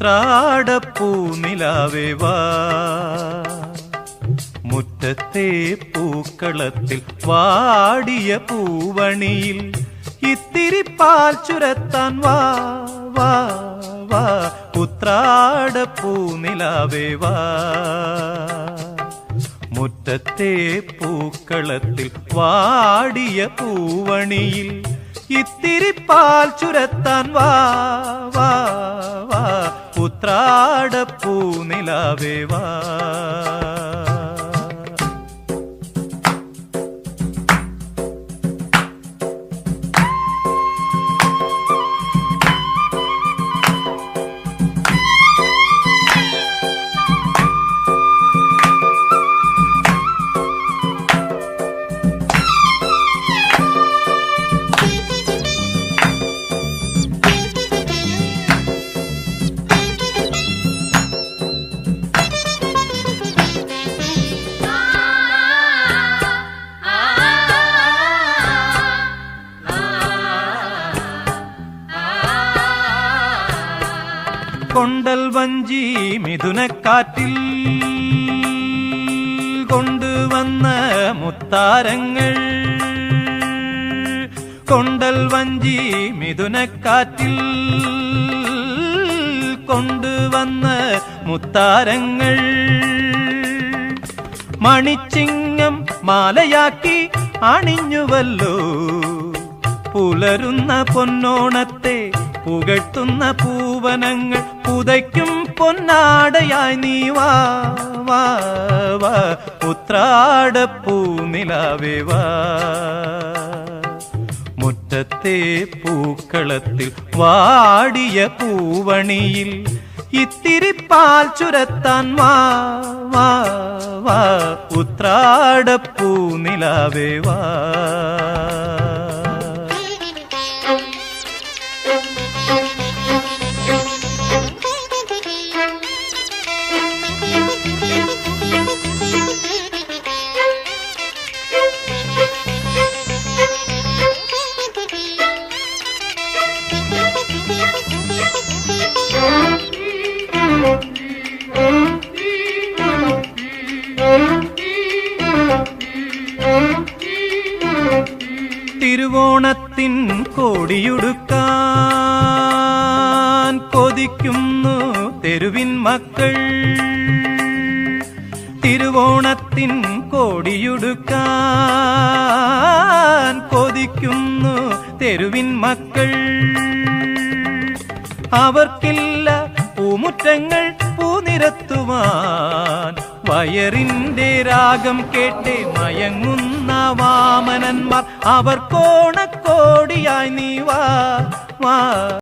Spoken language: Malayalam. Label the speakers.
Speaker 1: ഉത്രാടപ്പൂ നിലാവേ വാ മുറ്റത്തെ പൂക്കളത്തിൽ വാടിയ പൂവണിയിൽ ഇത്തിരി പാൽ ചുരത്താൻ വാ വാ വാ ഉത്രാടപ്പൂ നിലാവേ വാ മുറ്റത്തെ പൂക്കളത്തിൽ വാടിയ പൂവണിയിൽ ഇത്തിരി പാൽ ചുരത്താൻ വാ വാ വാ ഉത്രാടപ്പൂ നിലാവേ കൊണ്ടൽ വഞ്ചി മിഥുനക്കാറ്റിൽ കൊണ്ടുവന്ന മുത്താരങ്ങൾ. കൊണ്ടൽ വഞ്ചി മിഥുനക്കാറ്റിൽ കൊണ്ടുവന്ന മുത്താരങ്ങൾ. മണിച്ചിങ്ങം മാലയാക്കി അണിഞ്ഞുവല്ലോ. പുലരുന്ന പൊന്നോണത്തെ പുകഴ്ത്തുന്ന പൂവനങ്ങൾ പുതയ്ക്കും പൊന്നാടയായി നീ വാ വാ വാ. പൂനിലാവേ നിലാവേ വാ. മുറ്റത്തെ പൂക്കളത്തിൽ വാടിയ പൂവണിയിൽ ഇത്തിരി പാൽ ചുരത്താൻ വാ വാ വാ. ഉത്രാടപ്പൂ പൂനിലാവേ വാ. തിരുവോണത്തിൻ കോടിയുടുക്കാൻ കൊതിക്കുന്നു തെരുവിൻ മക്കൾ. തിരുവോണത്തിൻ കോടിയുടുക്കാൻ കൊതിക്കുന്നു തെരുവിൻ മക്കൾ. അവർക്കില്ല പൂമുറ്റങ്ങൾ പൂനിരത്തുവാൻ വയറിന്റെ രാഗം കേട്ട് മയങ്ങുന്ന വാമനന്മാർ അവർ കോണക്കോടിയായി നീ വാ വാ.